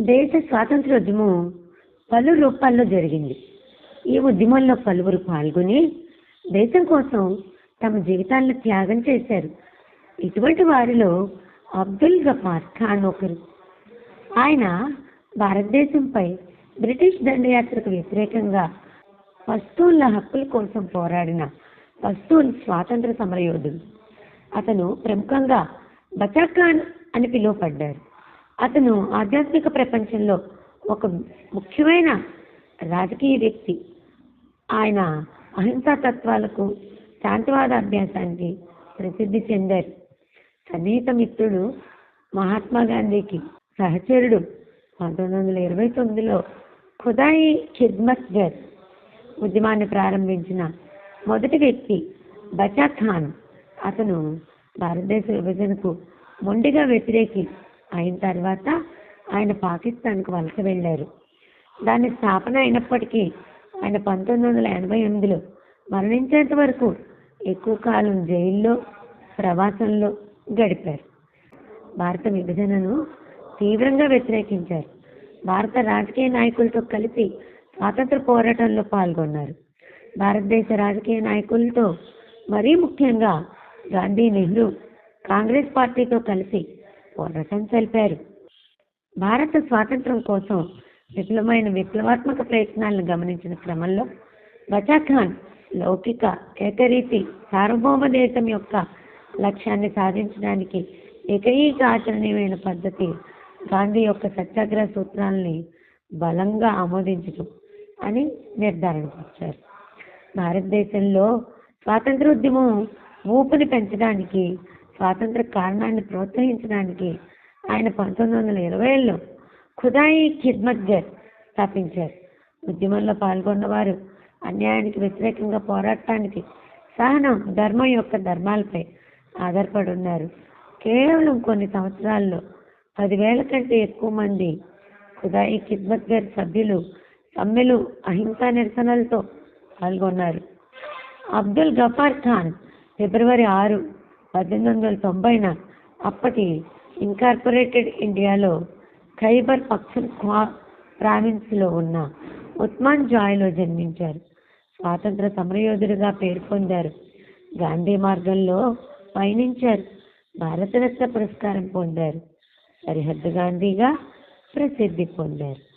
దేశ స్వాతంత్రోద్యమం పలు రూపాల్లో జరిగింది. ఈ ఉద్యమంలో పలువురు పాల్గొని దేశం కోసం తమ జీవితాలను త్యాగం చేశారు. ఇటువంటి వారిలో అబ్దుల్ గఫార్ ఖాన్ ఒకరు. ఆయన భారతదేశంపై బ్రిటిష్ దండయాత్రకు వ్యతిరేకంగా వస్తువుల హక్కుల కోసం పోరాడిన వస్తువుల స్వాతంత్ర సమరయోధుడు. అతను ప్రముఖంగా బచాఖాన్ అని పిలువపడ్డారు అతను ఆధ్యాత్మిక ప్రపంచంలో ఒక ముఖ్యమైన రాజకీయ వ్యక్తి. ఆయన అహింసా తత్వాలకు శాంతివాద అభ్యాసానికి ప్రసిద్ధి చెందారు. సన్నిహిత మిత్రుడు మహాత్మా గాంధీకి సహచరుడు పంతొమ్మిది వందల ఇరవై తొమ్మిదిలో ఖుదాయి ఖిద్మత్గర్ ఉద్యమాన్ని ప్రారంభించిన మొదటి వ్యక్తి బచా ఖాన్. అతను భారతదేశ విభజనకు మొండిగా వ్యతిరేకి అయిన తర్వాత ఆయన పాకిస్తాన్కు వలస వెళ్ళారు. దాని స్థాపన అయినప్పటికీ ఆయన పంతొమ్మిది వందల ఎనభై ఎనిమిదిలో మరణించేంత వరకు ఎక్కువ కాలం జైల్లో ప్రవాసంలో గడిపారు. భారత విభజనను తీవ్రంగా వ్యతిరేకించారు. భారత రాజకీయ నాయకులతో కలిసి స్వాతంత్ర పోరాటంలో పాల్గొన్నారు. భారతదేశ రాజకీయ నాయకులతో మరీ ముఖ్యంగా గాంధీ నెహ్రూ కాంగ్రెస్ పార్టీతో కలిసి పోరాటం తెలిపారు. భారత స్వాతంత్రం కోసం విఫలమైన విప్లవాత్మక ప్రయత్నాలను గమనించిన క్రమంలో బచాఖాన్ లౌకిక ఏకరీతి సార్వభౌమ దేశం యొక్క లక్ష్యాన్ని సాధించడానికి ఏకైక ఆచరణీయమైన పద్ధతి గాంధీ యొక్క సత్యాగ్రహ సూత్రాలని బలంగా ఆమోదించడం అని నిర్ధారణకొచ్చారు భారతదేశంలో స్వాతంత్రోద్యమం ఊపిని పెంచడానికి స్వాతంత్ర కారణాన్ని ప్రోత్సహించడానికి ఆయన పంతొమ్మిది వందల ఇరవైలో ఖుదాయి ఖిద్మత్గర్ స్థాపించారు. ఉద్యమంలో పాల్గొన్న వారు అన్యాయానికి వ్యతిరేకంగా పోరాటానికి సహనం ధర్మం యొక్క ధర్మాలపై ఆధారపడి ఉన్నారు కేవలం కొన్ని సంవత్సరాల్లో పదివేల కంటే ఎక్కువ మంది ఖుదాయి ఖిద్మత్గర్ సభ్యులు సమ్మెలు అహింసా నిరసనలతో పాల్గొన్నారు. అబ్దుల్ గఫార్ ఖాన్ ఫిబ్రవరి ఆరు పద్దెనిమిది వందల తొంభైన అప్పటి ఇన్కార్పొరేటెడ్ ఇండియాలో ఖైబర్ పఖ్తూన్ఖ్వా ప్రావిన్స్లో ఉన్న ఉస్మాన్ జాయ్లో జన్మించారు. స్వాతంత్ర సమరయోధుడిగా పేరు పొందారు. గాంధీ మార్గంలో పయనించారు. భారతరత్న పురస్కారం పొందారు. సరిహద్దు గాంధీగా ప్రసిద్ధి పొందారు.